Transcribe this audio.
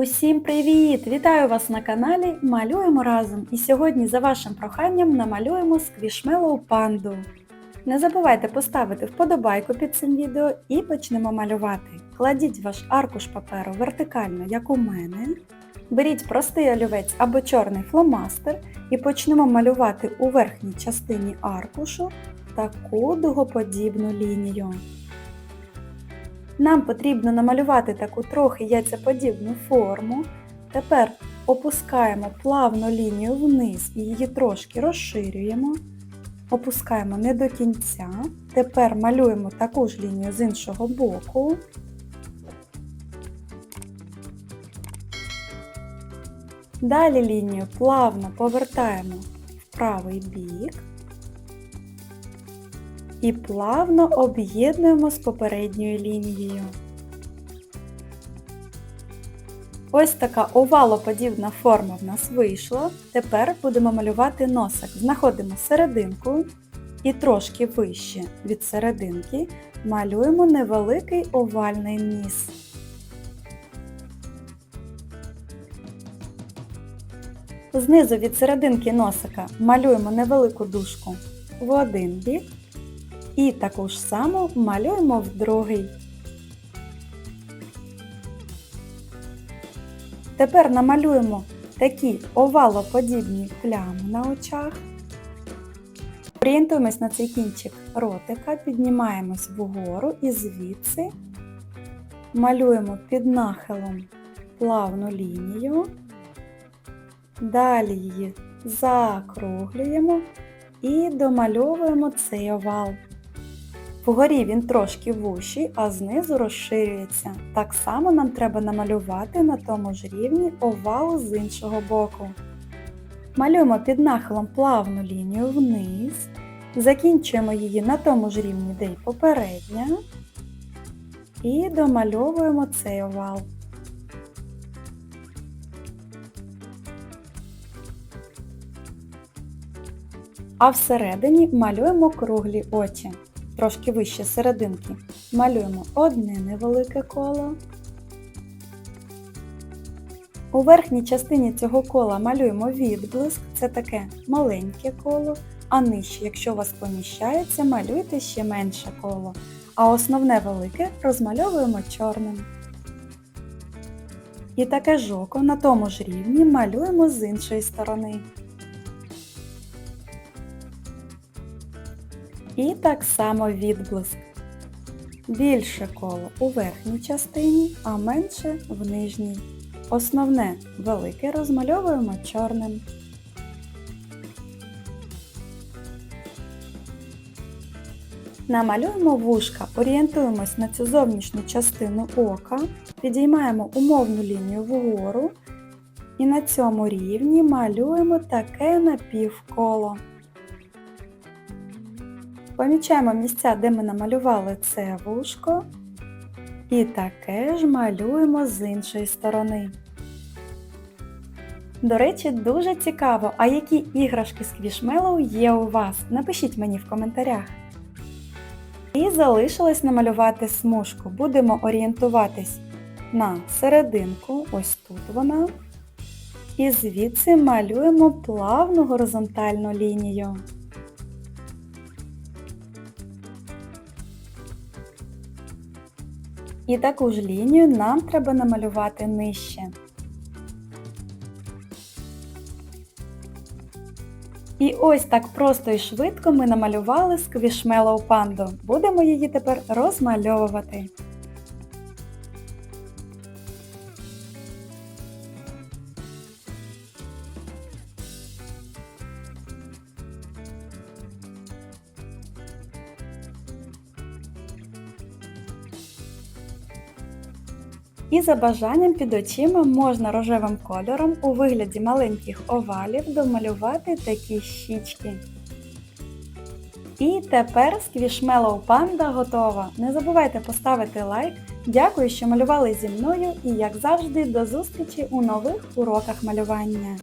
Усім привіт! Вітаю вас на каналі Малюємо разом! І сьогодні за вашим проханням намалюємо сквішмелоу панду. Не забувайте поставити вподобайку під цим відео і почнемо малювати. Кладіть ваш аркуш паперу вертикально, як у мене. Беріть простий олівець або чорний фломастер і почнемо малювати у верхній частині аркушу таку дугоподібну лінію. Нам потрібно намалювати таку трохи яйцеподібну форму. Тепер опускаємо плавну лінію вниз і її трошки розширюємо. Опускаємо не до кінця. Тепер малюємо таку ж лінію з іншого боку. Далі лінію плавно повертаємо в правий бік і плавно об'єднуємо з попередньою лінією. Ось така овалоподібна форма в нас вийшла. Тепер будемо малювати носик. Знаходимо серединку і трошки вище від серединки малюємо невеликий овальний ніс. Знизу від серединки носика малюємо невелику дужку в один бік і таку ж саму малюємо в другий. Тепер намалюємо такі овалоподібні плями на очах. Орієнтуємось на цей кінчик ротика, піднімаємось вгору і звідси малюємо під нахилом плавну лінію. Далі її закруглюємо і домальовуємо цей овал. Вгорі він трошки вущий, а знизу розширюється. Так само нам треба намалювати на тому ж рівні овал з іншого боку. Малюємо під нахилом плавну лінію вниз, закінчуємо її на тому ж рівні, де й попередня, і домальовуємо цей овал. А всередині малюємо круглі очі трошки вище серединки, малюємо одне невелике коло. У верхній частині цього кола малюємо відблиск, це таке маленьке коло, а нижче, якщо у вас поміщається, малюйте ще менше коло, а основне велике розмальовуємо чорним. І таке ж око на тому ж рівні малюємо з іншої сторони. І так само відблиск. Більше коло у верхній частині, а менше в нижній. Основне велике розмальовуємо чорним. Намалюємо вушка, орієнтуємось на цю зовнішню частину ока, підіймаємо умовну лінію вгору і на цьому рівні малюємо таке напівколо. Помічаємо місця, де ми намалювали це вушко. І таке ж малюємо з іншої сторони. До речі, дуже цікаво, а які іграшки з квішмелоу є у вас? Напишіть мені в коментарях. І залишилось намалювати смужку. Будемо орієнтуватись на серединку, ось тут вона. І звідси малюємо плавну горизонтальну лінію. І таку ж лінію нам треба намалювати нижче. І ось так просто і швидко ми намалювали сквішмелоу панду. Будемо її тепер розмальовувати. І за бажанням під очима можна рожевим кольором у вигляді маленьких овалів домалювати такі щічки. І тепер сквішмелоу панда готова. Не забувайте поставити лайк. Дякую, що малювали зі мною і, як завжди, до зустрічі у нових уроках малювання.